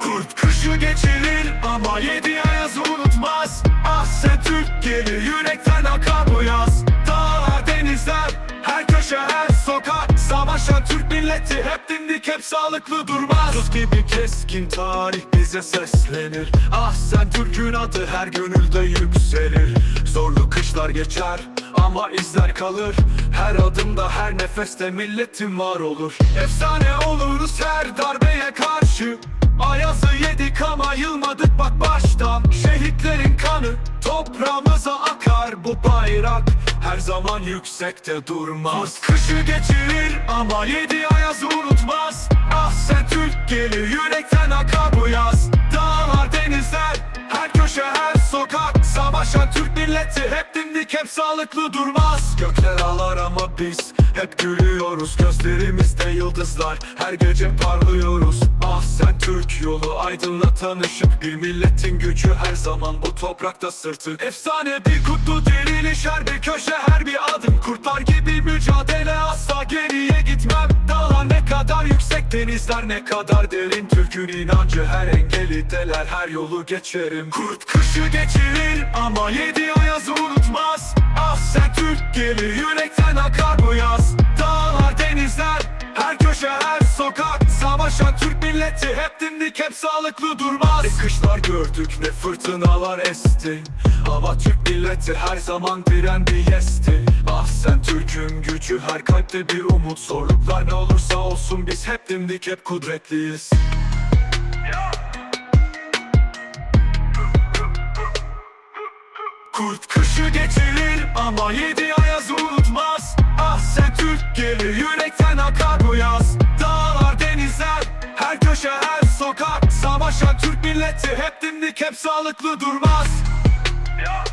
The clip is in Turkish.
Kurt kışı geçirir ama yedi ayaz unutmaz. Ah sen Türk geri yürekten akar bu yaz. Dağlar denizler her köşe her sokak. Savaşan Türk milleti hep hep sağlıklı durmaz. Tuz gibi keskin tarih bize seslenir. Ah sen Türk'ün adı her gönülde yükselir. Zorlu kışlar geçer ama izler kalır. Her adımda her nefeste milletim var olur. Efsane oluruz her darbeye karşı. Ayazı yedik ama yılmadık bak baştan. Şehitlerin kanı toprağımıza akar. Bu bayrak Her zaman yüksekte durmaz. Kışı geçirir ama yedi ayazı unutmaz gelir yürekten akar bu yaz. Dağlar denizler her köşe her sokak. Savaşan Türk milleti hep dimdik hep sağlıklı durmaz. Gökler ağlar ama biz hep gülüyoruz. Gözlerimizde yıldızlar her gece parlıyoruz. Ah sen Türk yolu aydınlatan ışık Bir milletin gücü her zaman bu toprakta sırtı Efsane bir kutlu diriliş her bir köşe her bir adım Kurtlar gibi mücadele. Asla geriye gitmem denizler ne kadar derin Türk'ün inancı her engeli deler her yolu geçerim. Kurt kışı geçirir ama yedi ayazı unutmaz. Ah sen Türk gelir yürekten akar bu yaz. Dağlar denizler her köşe her sokak. Savaşan Türk milleti hep dimdik hep sağlıklı durmaz. Ne kışlar gördük ne fırtınalar esti. Hava Türk milleti her zaman diren bir yesti Gücü her kalpte bir umut. Zorluklar ne olursa olsun biz hep dimdik hep kudretliyiz. Kurt kışı geçirir ama yedi ayaz unutmaz. Ah sen Türk gelir yürekten akar bu yaz. Dağlar denizler her köşe her sokak. Savaşan Türk milleti hep dimdik hep sağlıklı durmaz. Ya.